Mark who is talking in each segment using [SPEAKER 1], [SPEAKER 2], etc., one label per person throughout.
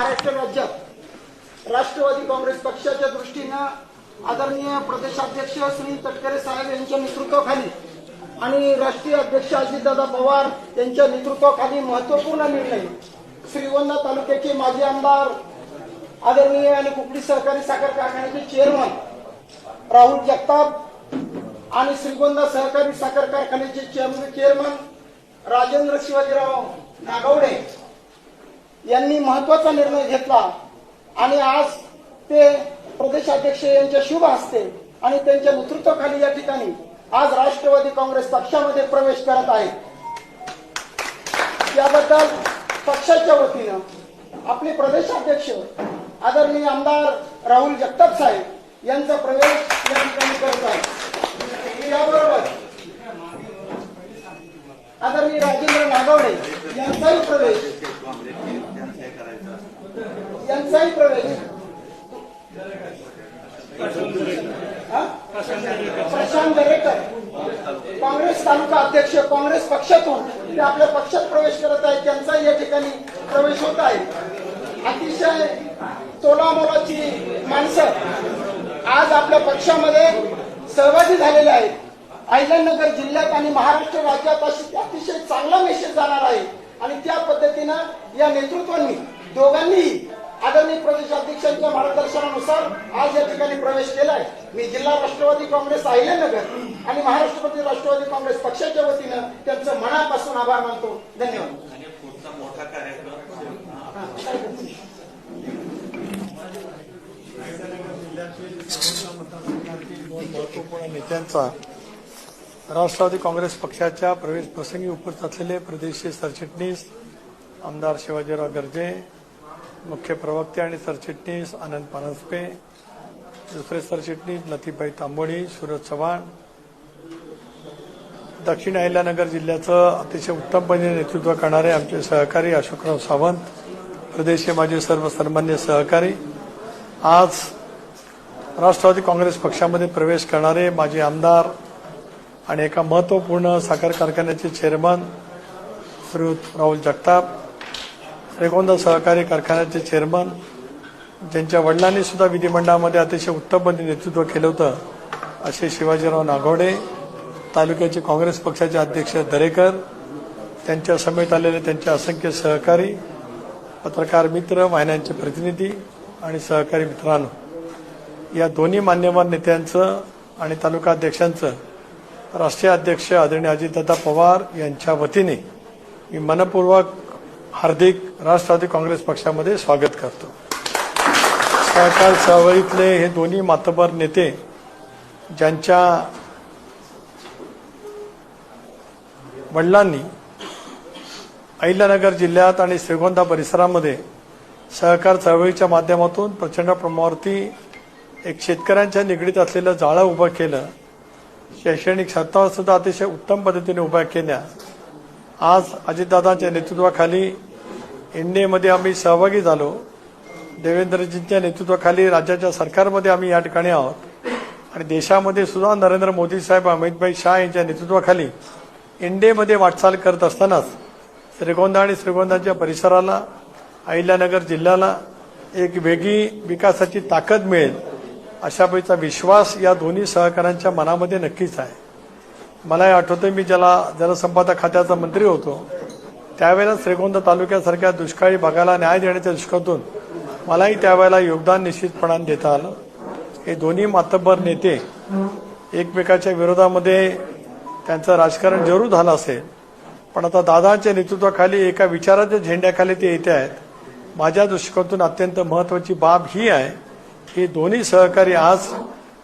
[SPEAKER 1] महाराष्ट्र राज्यात. राष्ट्रवादी काँग्रेस पक्षाच्या दृष्टीनं आदरणीय प्रदेशाध्यक्ष श्री तटकरे साहेब यांच्या नेतृत्वाखाली आणि राष्ट्रीय अध्यक्ष अजितदादा पवार यांच्या नेतृत्वाखाली महत्त्वपूर्ण निर्णय श्रीगोंदा तालुक्याचे माजी आमदार आदरणीय आणि कुकडी सहकारी साखर कारखान्याचे चेअरमन राहुल जगताप आणि श्रीगोंदा सहकारी साखर कारखान्याचे चेअरमन चेअरमन राजेंद्र शिवाजीराव नागवडे. यांनी महत्त्वाचा निर्णय घेतला. आणि आज ते प्रदेशाध्यक्ष यांच्या शुभ हस्ते आणि त्यांच्या नेतृत्वाखाली या ठिकाणी आज राष्ट्रवादी काँग्रेस पक्षामध्ये प्रवेश करत आहेत. याबद्दल पक्षाच्या वतीनं आपले प्रदेशाध्यक्ष आदरणीय आमदार राहुल जगताप साहेब यांचा प्रवेश या ठिकाणी करत आहे याबरोबर आदरणीय राजेंद्र नागवडे यांचाही प्रवेश यांचाही प्रवेश. प्रशांत दरेकर. काँग्रेस तालुका अध्यक्ष काँग्रेस पक्षातून ते आपल्या पक्षात प्रवेश करत आहेत. त्यांचाही या ठिकाणी प्रवेश होत आहे. अतिशय तोलामोलाची माणसं आज आपल्या पक्षामध्ये सहभागी झालेले आहेत. अहिल्यानगर जिल्ह्यात आणि महाराष्ट्र राज्यात अशी अतिशय चांगला मेसेज जाणार आहे. आणि त्या पद्धतीनं या नेतृत्वांनी दोघांनीही आदरणीय प्रदेशाध्यक्षांच्या मार्गदर्शनानुसार आज या ठिकाणी प्रवेश केला आहे मी जिल्हा राष्ट्रवादी काँग्रेस अहिल्यानगर आणि महाराष्ट्र प्रदेश राष्ट्रवादी काँग्रेस पक्षाच्या वतीनं त्यांचं मनापासून आभार मानतो. धन्यवाद.
[SPEAKER 2] मोठा कार्यक्रम.
[SPEAKER 3] नेत्यांचा राष्ट्रवादी काँग्रेस पक्षाच्या प्रवेश प्रसंगी उपस्थित असलेले प्रदेशीय सरचिटणीस आमदार शिवाजीराव गर्जे मुख्य प्रवक्ते आणि सरचिटणीस आनंद पानसपे दुसरे सरचिटणीस लतीबाई तांबोळी सूरज चव्हाण. दक्षिण अहिल्यानगर जिल्ह्याचं अतिशय उत्तमपणे नेतृत्व करणारे आमचे सहकारी अशोकराव सावंत प्रदेशचे माझे सर्व सन्मान्य सहकारी. आज राष्ट्रवादी काँग्रेस पक्षामध्ये प्रवेश करणारे माझे आमदार आणि एका महत्त्वपूर्ण साखर कारखान्याचे चेअरमन श्री राहुल जगताप. श्रीगोंदा सहकारी कारखान्याचे चेअरमन ज्यांच्या वडिलांनी सुद्धा विधिमंडळामध्ये अतिशय उत्तमपणे नेतृत्व केलं होतं असे शिवाजीराव नागोडे तालुक्याचे काँग्रेस पक्षाचे अध्यक्ष दरेकर त्यांच्या समेत आलेले त्यांचे असंख्य सहकारी पत्रकार मित्र वाहिन्यांचे प्रतिनिधी आणि सहकारी मित्रांनो. या दोन्ही मान्यवर नेत्यांचं आणि तालुका अध्यक्षांचं राष्ट्रीय अध्यक्ष आदरणीय अजितदादा पवार यांच्या वतीने मी मनपूर्वक हार्दिक राष्ट्रवादी काँग्रेस पक्षामध्ये स्वागत करतो. सहकार चळवळीतले हे दोन्ही मातबर नेते ज्यांच्या वडिलांनी अहिल्यानगर जिल्ह्यात आणि श्रीगोंदा परिसरामध्ये सहकार चळवळीच्या माध्यमातून प्रचंड प्रमाणावरती एक शेतकऱ्यांच्या निगडीत असलेलं जाळं उभं केलं. शैक्षणिक संस्था सुद्धा अतिशय उत्तम पद्धतीने उभ्या केल्या. आज अजितदादांच्या नेतृत्वाखाली एनडीएमध्ये आम्ही सहभागी झालो. देवेंद्रजींच्या नेतृत्वाखाली राज्याच्या सरकारमध्ये आम्ही या ठिकाणी आहोत. आणि देशामध्ये सुद्धा नरेंद्र मोदी साहेब अमितभाई शाह यांच्या नेतृत्वाखाली एनडीएमध्ये वाटचाल करत असतानाच श्रीगोंदा आणि श्रीगोंदाच्या परिसराला अहिल्यानगर जिल्ह्याला एक वेगळी विकासाची ताकद मिळेल अशापैकीचा विश्वास या दोन्ही सहकाऱ्यांच्या मनामध्ये नक्कीच आहे. मला हे आठवतं मी ज्याला जलसंपदा खात्याचा मंत्री होतो. त्यावेळेला श्रीगोंदा तालुक्यासारख्या दुष्काळी भागाला न्याय देण्याच्या दृष्टीतून मलाही त्यावेळेला योगदान निश्चितपणाने देता आलं. हे दोन्ही मातब्बर नेते एकमेकाच्या विरोधामध्ये त्यांचं राजकारण जरूर झालं असेल. पण आता दादांच्या नेतृत्वाखाली एका विचाराच्या झेंड्याखाली ते येते आहेत. माझ्या दृष्टिकोनातून अत्यंत महत्वाची बाब ही आहे की दोन्ही सहकारी आज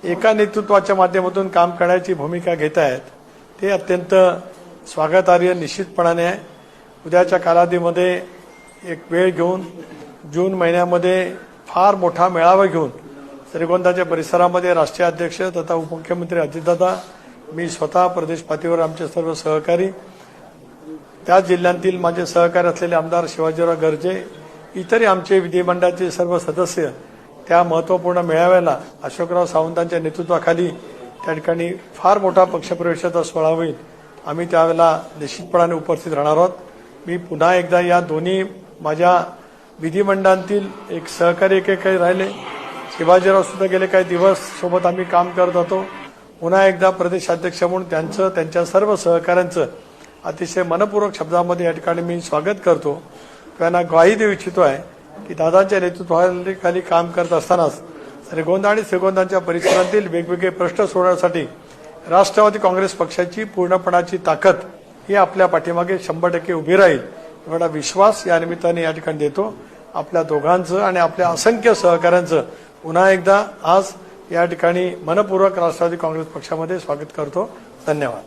[SPEAKER 3] एका नेतृत्वाच्या माध्यमातून काम करण्याची भूमिका घेत आहेत. ते अत्यंत स्वागतार्ह निश्चितपणाने आहे उद्याच्या कालावधीमध्ये एक वेळ घेऊन जून महिन्यामध्ये फार मोठा मेळावा घेऊन श्रीगोंदाच्या परिसरामध्ये राष्ट्रीय अध्यक्ष तथा उपमुख्यमंत्री अजितदादा मी स्वतः प्रदेश पातळीवर आमचे सर्व सहकारी त्याच जिल्ह्यांतील माझे सहकारी असलेले आमदार शिवाजीराव गर्जे इतरही आमचे विधिमंडळाचे सर्व सदस्य त्या महत्त्वपूर्ण मेळाव्याला अशोकराव सावंतांच्या नेतृत्वाखाली त्या ठिकाणी फार मोठा पक्षप्रवेशाचा सोहळा होईल. आम्ही त्यावेळेला निश्चितपणाने उपस्थित राहणार आहोत. मी पुन्हा एकदा या दोन्ही माझ्या विधिमंडळातील एक सहकारी एक काही राहिले. शिवाजीराव सुद्धा गेले काही दिवस सोबत आम्ही काम करत होतो. पुन्हा एकदा प्रदेशाध्यक्ष म्हणून त्यांचं त्यांच्या सर्व सहकाऱ्यांचं अतिशय मनपूर्वक शब्दामध्ये या ठिकाणी मी स्वागत करतो. त्यांना ग्वाही देऊ इच्छितो आहे की दादांच्या नेतृत्वाखाली काम करत असतानाच श्रीगोंदा आणि श्रीगोंदांच्या परिसरातील वेगवेगळे प्रश्न सोडवण्यासाठी राष्ट्रवादी काँग्रेस पक्षाची पूर्णपणाची ताकद ही आपल्या पाठीमागे शंभर टक्के उभी राहील. एवढा विश्वास या निमित्ताने या ठिकाणी देतो. आपल्या दोघांचं आणि आपल्या असंख्य सहकाऱ्यांचं पुन्हा एकदा आज या ठिकाणी मनपूर्वक राष्ट्रवादी काँग्रेस पक्षामध्ये स्वागत करतो. धन्यवाद.